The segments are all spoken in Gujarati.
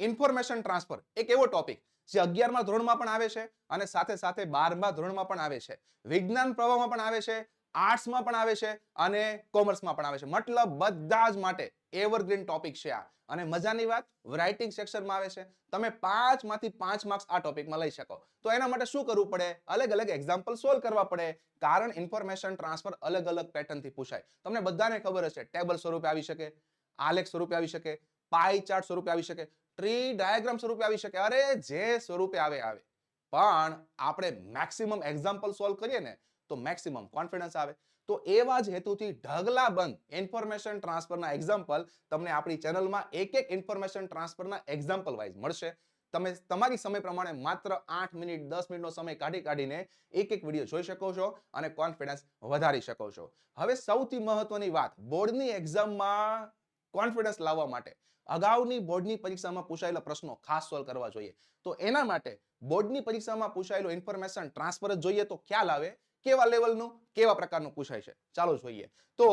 ઇન્ફોર્મેશન ટ્રાન્સફર એક એવો ટોપિક જે અગિયારમા ધોરણમાં પણ આવે છે અને સાથે સાથે બારમા ધોરણમાં પણ આવે છે. વિજ્ઞાન પ્રવાહમાં પણ આવે છે, આર્ટ્સમાં પણ આવે છે અને કોમર્સમાં પણ આવે છે. મતલબ બધા જ માટે એવરગ્રીન ટોપિક છે આ. અને મજાની વાત રાઇટિંગ સેક્શનમાં આવે છે. તમે પાંચમાંથી પાંચ માર્ક્સ આ ટોપિકમાં લઈ શકો. તો એના માટે શું કરવું પડે? અલગ અલગ એક્ઝામ્પલ સોલ્વ કરવા પડે. કારણ ઇન્ફોર્મેશન ટ્રાન્સફર અલગ અલગ પેટર્નથી પૂછાય. તમને બધાને ખબર હશે ટેબલ સ્વરૂપે આવી શકે, આલેખ સ્વરૂપે આવી શકે પાઈ ચાર્ટ સ્વરૂપે આવી શકે. ટ્રી ડાયાગ્રામ સ્વરૂપે આવી શકે. અરે, જે સ્વરૂપે આવે આવે. પણ આપણે મેક્સિમમ એક્ઝામ્પલ સોલ્વ કરીએ ને, તો મેક્સિમમ કોન્ફિડન્સ આવે. તો એવા જ હેતુથી ઢગલા બંધ ઇન્ફોર્મેશન ટ્રાન્સફરના એક્ઝામ્પલ તમને આપણી ચેનલમાં એક એક ઇન્ફોર્મેશન ટ્રાન્સફરના એક્ઝામ્પલ વાઇઝ મળશે. તમે, તમારી સમય પ્રમાણે માત્ર આઠ મિનિટ, દસ મિનિટનો સમય કાઢી કાઢીને એક એક વીડિયો જોઈ શકો છો અને કોન્ફિડન્સ વધારી શકો છો. હવે સૌથી મહત્વની વાત બોર્ડની એક્ઝામમાં કોન્ફિડન્સ લાવવા માટે. અગાઉની બોર્ડની પરીક્ષામાં પૂછાયેલા પ્રશ્નો ખાસ સોલ્વ કરવા જોઈએ. તો એના માટે બોર્ડની પરીક્ષામાં પૂછાયેલું ઇન્ફોર્મેશન ટ્રાન્સફર જોઈએ તો ખ્યાલ આવે કેવા લેવલનું કેવા પ્રકારનું પૂછાય છે. ચાલો જોઈએ. તો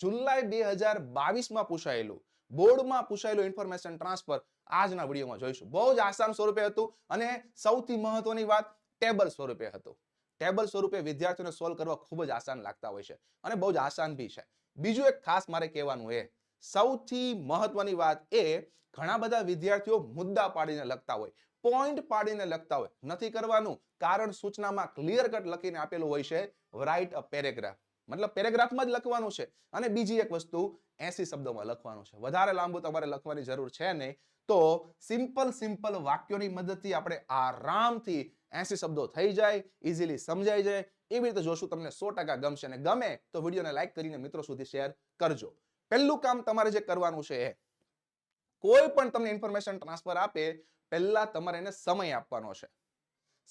જુલાઈ બે હજાર બાવીસમાં પૂછાયેલું, બોર્ડમાં પૂછાયેલું ઇન્ફોર્મેશન ટ્રાન્સફર આજના વિડીયોમાં જોઈશું. બહુ જ આસાન સ્વરૂપે હતું અને સૌથી મહત્વની વાત ટેબલ સ્વરૂપે હતું. ટેબલ સ્વરૂપે વિદ્યાર્થીઓને સોલ્વ કરવા ખૂબ જ આસાન લાગતા હોય છે અને બહુ જ આસાન બી છે. બીજું એક ખાસ મારે કહેવાનું એ સૌથી મહત્વની વાત એ, ઘણા બધા વિદ્યાર્થીઓ મુદ્દા પાડીને લખતા હોય પોઈન્ટ પાડીને લખતા હોય. નથી કરવાનું, કારણ સૂચનામાં ક્લિયર કટ લખીને આપેલું હોય છે રાઇટ અ પેરેગ્રાફ મતલબ પેરેગ્રાફમાં જ લખવાનું છે. અને બીજી એક વસ્તુ, એસી શબ્દોમાં લખવાનું છે. વધારે લાંબુ તમારે લખવાની જરૂર છે નહીં. તો સિમ્પલ સિમ્પલ વાક્યોની મદદથી આપણે આરામથી એસી શબ્દો થઈ જાય ઇઝીલી સમજાઈ જાય. એવી રીતે જોશું તમને સો ટકા ગમશે. અને ગમે તો વિડીયોને લાઈક કરીને મિત્રો સુધી શેર કરજો. પહેલું કામ તમારે જે કરવાનું છે એ કોઈ પણ તમને ઇન્ફોર્મેશન ટ્રાન્સફર આપે, પહેલા તમારે એને સમય આપવાનો છે.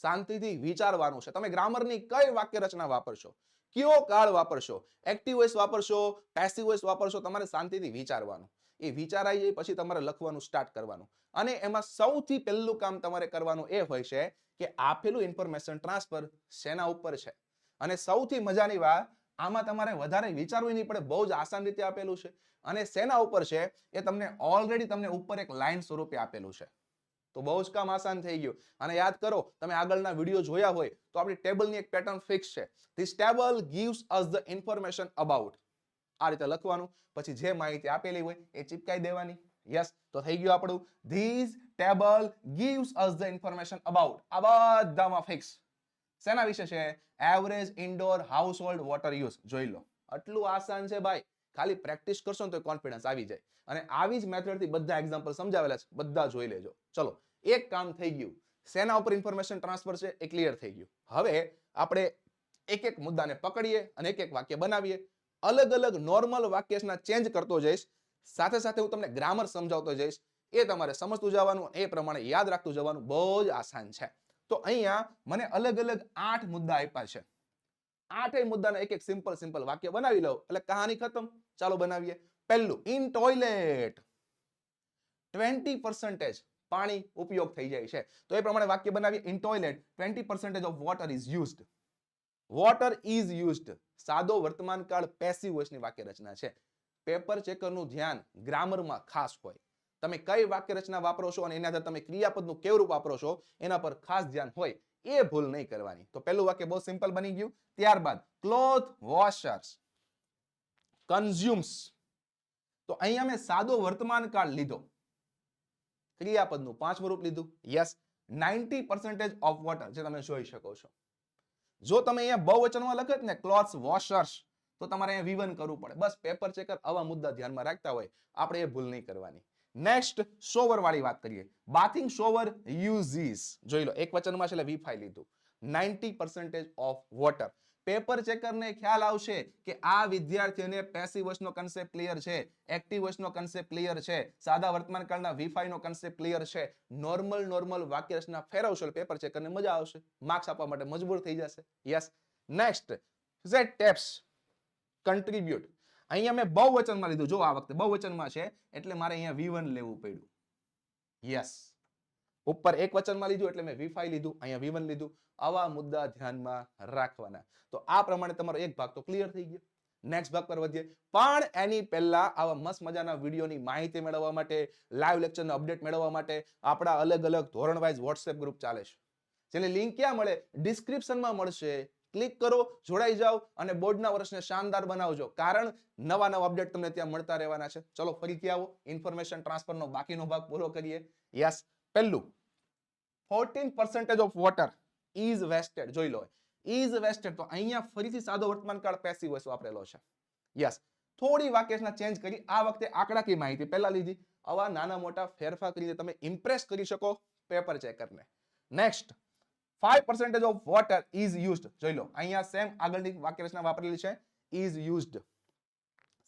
શાંતિથી વિચારવાનું છે. તમે ગ્રામરની કઈ વાક્ય રચના વાપરશો? કયો કાળ વાપરશો? એક્ટિવ વોઇસ વાપરશો? પેસિવ વોઇસ વાપરશો? તમારે શાંતિથી વિચારવાનું. એ વિચારાઈ જાય, પછી તમારે લખવાનું સ્ટાર્ટ કરવાનું. અને એમાં સૌથી પહેલું કામ તમારે કરવાનું એ હોય છે કે આપેલું ઇન્ફોર્મેશન ટ્રાન્સફર શેના ઉપર છે? અને સૌથી મજાની વાત આમાં તમારે વધારે વિચારવું નહીં પડે, બહુ જ આસાન રીતે આપેલું છે. અને શેના ઉપર છે, એ તમને ઓલરેડી તમને ઉપર એક લાઈન સ્વરૂપે આપેલું છે. તો બહુ જ કામ આસાન થઈ ગયું. અને યાદ કરો, તમે આગળના વીડિયો જોયા હોય, તો આપણી ટેબલની એક પેટર્ન ફિક્સ છે. This table gives us the information about આ રીતે લખવાનું, પછી જે માહિતી આપેલી હોય, એ ચિપકાઈ દેવાની. યસ તો થઈ ગયું આપણું. This table gives us the information about આ બધામાં ફિક્સ શેના વિશે છે? Average indoor household water use જોઈ લો. આટલું આસાન છે ભાઈ. ખાલી પ્રેક્ટિસ કરશો ને તો કોન્ફિડન્સ આવી જાય. અને આવી જ મેથડથી બધા એક્ઝામ્પલ સમજાવેલા છે. બધા જોઈ લેજો. ચલો, એક કામ થઈ ગયું. શેના ઉપર ઇન્ફોર્મેશન ટ્રાન્સફર છે એ ક્લિયર થઈ ગયું. હવે આપણે એક એક મુદ્દાને પકડીએ અને એક એક વાક્ય બનાવીએ. અલગ અલગ નોર્મલ વાક્યના ચેન્જ કરતો જઈશ. સાથે સાથે હું તમને ગ્રામર સમજાવતો જઈશ. એ તમારે સમજતું જવાનું, એ પ્રમાણે યાદ રાખતું જવાનું. બહુ જ આસાન છે. તો અહીંયા મને અલગ અલગ આઠ મુદ્દા આપ્યા છે. આઠેય મુદ્દાના એક એક સિમ્પલ સિમ્પલ વાક્ય બનાવી લઉં. એટલે કહાની ખતમ. ચાલો બનાવીએ. પહેલું ઇન ટોયલેટ ટ્વેન્ટી પર્સન્ટેજ પાણી ઉપયોગ થઈ જાય છે. તો એ પ્રમાણે વાક્ય બનાવીએ. In toilet twenty percentage of water is used water is used સાદો વર્તમાન કાળ પેસિવ વોઇસની વાક્ય રચના છે પેપર ચેકરનું ધ્યાન ગ્રામરમાં ખાસ હોય. તમે કઈ વાક્ય રચના વાપરો છો અને એના આધારે તમે ક્રિયાપદનું કેવું રૂપ વાપરો છો, એના પર ખાસ ધ્યાન હોય, એ ભૂલ નહીં કરવાની. તો પહેલું વાક્ય બહુ સિમ્પલ બની ગયું. ત્યારબાદ ક્લોથ વોશર્સ કન્ઝ્યુમ્સ તો અહીંયા મેં સાદો વર્તમાન કાળ લીધો. ક્રિયાપદનું પાંચમું રૂપ લીધું. Yes ninety percentage of water જે તમે જોઈ શકો છો. જો તમે અહીંયા બહુવચનમાં લખત ને ક્લોથ્સ વોશર્સ તો તમારે અહીંયા વિવન કરવું પડે. બસ પેપર ચેકર આવા મુદ્દા ધ્યાનમાં રાખતા હોય. આપણે એ ભૂલ નહીં કરવાની. નેક્સ્ટ સોવર વાળી વાત કરીએ. બાથિંગ સોવર યુઝીસ જોઈ લો, એક વચનમાં છે એટલે વી ફાઈ લીધું ninety percentage of water paper ચેકરને ખ્યાલ આવશે કે આ વિદ્યાર્થીઓને પેસિવ વોઇસનો કન્સેપ્ટ ક્લિયર છે એક્ટિવ વોઇસનો કન્સેપ્ટ ક્લિયર છે, સાદા વર્તમાન કાળના વીફાઈનો કન્સેપ્ટ ક્લિયર છે. નોર્મલ નોર્મલ વાક્ય રચના ફેરવશો પેપર ચેકરને મજા આવશે. માર્ક્સ આપવા માટે મજબૂર થઈ જશે. યસ નેક્સ્ટ ટેપ્સ કન્ટ્રીબ્યુટ અહીંયા મેં બહુવચનમાં લીધું. જો આ વખતે બહુવચનમાં છે, એટલે મારે અહીંયા વી લેવું પડ્યું. યસ ઉપર એક વચનમાં લીધું, એટલે મેં વી લીધું, અહીંયા વી લીધું. આવા મુદ્દા ધ્યાનમાં રાખવાના. તો આ પ્રમાણે તમારો એક ભાગ તો ક્લિયર થઈ ગયો. નેક્સ્ટ ભાગ પર વધીએ. પણ એની પહેલા આવા મસ્ત મજાના વિડીયોની માહિતી મેળવવા માટે લાઈવ લેક્ચરનો અપડેટ મેળવવા માટે આપણા અલગ અલગ ધોરણ વાઇઝ વોટ્સએપ ગ્રુપ ચાલે છે. જેની લિંક ક્યાં મળે? ડિસ્ક્રિપ્શનમાં મળશે. ક્લિક કરો, જોડાઈ જાઓ અને બોર્ડના વર્ષને શાનદાર બનાવજો. કારણ નવા નવા અપડેટ તમને ત્યાં મળતા રહેવાના છે. ચલો, ફરીથી આવો. ઇન્ફોર્મેશન ટ્રાન્સફરનો બાકીનો ભાગ પૂરો કરીએ. યસ પહેલું. Fourteen percentage of water is wasted જોઈ લો. ઇઝ વેસ્ટેડ તો અહીંયા ફરીથી સાદો વર્તમાન કાળ પેસિવ વોઇસ વાપરેલો છે. યસ થોડી વાક્યના ચેન્જ કરી. આ વખતે આંકડાકીય માહિતી પહેલા લીધી. આવા નાના મોટા ફેરફાર કરીને તમે ઇમ્પ્રેસ કરી શકો. Paper ચેકરને next five percentage of water is used જોઈ લો, અહીંયા સેમ આગળની વાક્યરચના વાપરેલી છે. ઇઝ યુઝડ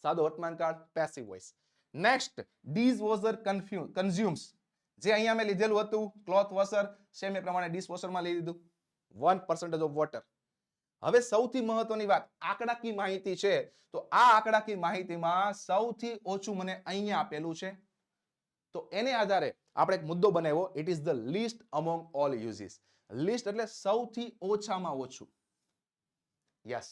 સાદો વર્તમાન કાળ પેસિવ વોઇસ નેક્સ્ટ ડીઝ વોઝર કન્ઝ્યુમ્સ જે અહીંયા મેં લીધેલું હતું ક્લોથ વોશર સેમ એ પ્રમાણે ડિશ વોશરમાં લઈ લીધું. વન પર્સન્ટેજ ઓફ વોટર હવે સૌથી મહત્વની વાત, આંકડાકીય માહિતી છે, તો આ આંકડાકીય માહિતીમાં સૌથી ઓછું મને અહીંયા આપેલું છે. તો એને આધારે આપણે એક મુદ્દો બનાવ્યો it is the least among all uses least એટલે સૌથી ઓછામાં ઓછું. યસ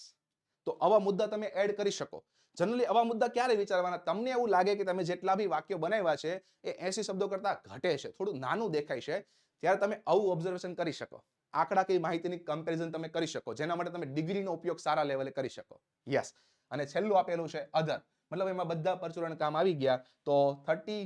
તો આવા મુદ્દા તમે એડ કરી શકો. જનરલી આવા મુદ્દા ક્યારે વિચારવાના? તમને એવું લાગે કે તમે જેટલા બી વાક્યો બનાવ્યા છે, એ એસી શબ્દો કરતા ઘટે છે, થોડું નાનું દેખાય છે, ત્યારે તમે આવું ઓબ્ઝર્વેશન કરી શકો. આંકડાકીય માહિતીની કમ્પેરિઝન તમે કરી શકો, જેના માટે તમે ડિગ્રીનો ઉપયોગ સારા લેવલે કરી શકો. યસ અને છેલ્લું આપેલું છે અધર મતલબ એમાં બધા પરચુરણ કામ આવી ગયા, તો thirty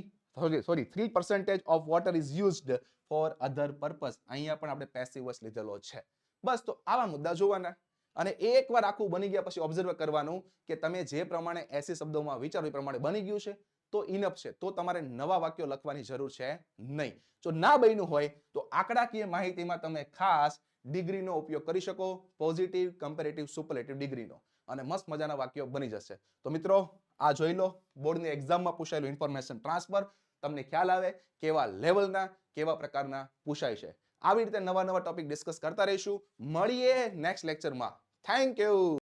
sorry three percentage of water is used for other purpose અહીંયા પણ આપણે પેસિવ વોઇસ લીધેલો છે. બસ, તો આવા મુદ્દા જોવાના. અને એકવાર આખું બની ગયા પછી ઓબ્ઝર્વ કરવાનું કે તમે જે પ્રમાણે એસી શબ્દોમાં વિચારો એ પ્રમાણે બની ગયું છે, તો ઇનફ છે. તો તમારે નવા વાક્યો લખવાની જરૂર છે નહીં. જો ના બન્યું હોય, તો આંકડાકીય માહિતીમાં તમે ખાસ ડિગ્રીનો ઉપયોગ કરી શકો. પોઝિટિવ કમ્પેરેટિવ સુપરલેટિવ ડિગ્રીનો. અને મસ્ત મજાના વાક્યો બની જશે. તો મિત્રો, આ જોઈ લો. બોર્ડની એક્ઝામમાં પૂછાયેલું ઇન્ફોર્મેશન ટ્રાન્સફર તમને ખ્યાલ આવે કેવા લેવલના, કેવા પ્રકારના પૂછાય છે. આવી રીતે નવા નવા ટોપિક ડિસ્કસ કરતા રહીશું. મળીએ નેક્સ્ટ લેક્ચરમાં થેન્ક યુ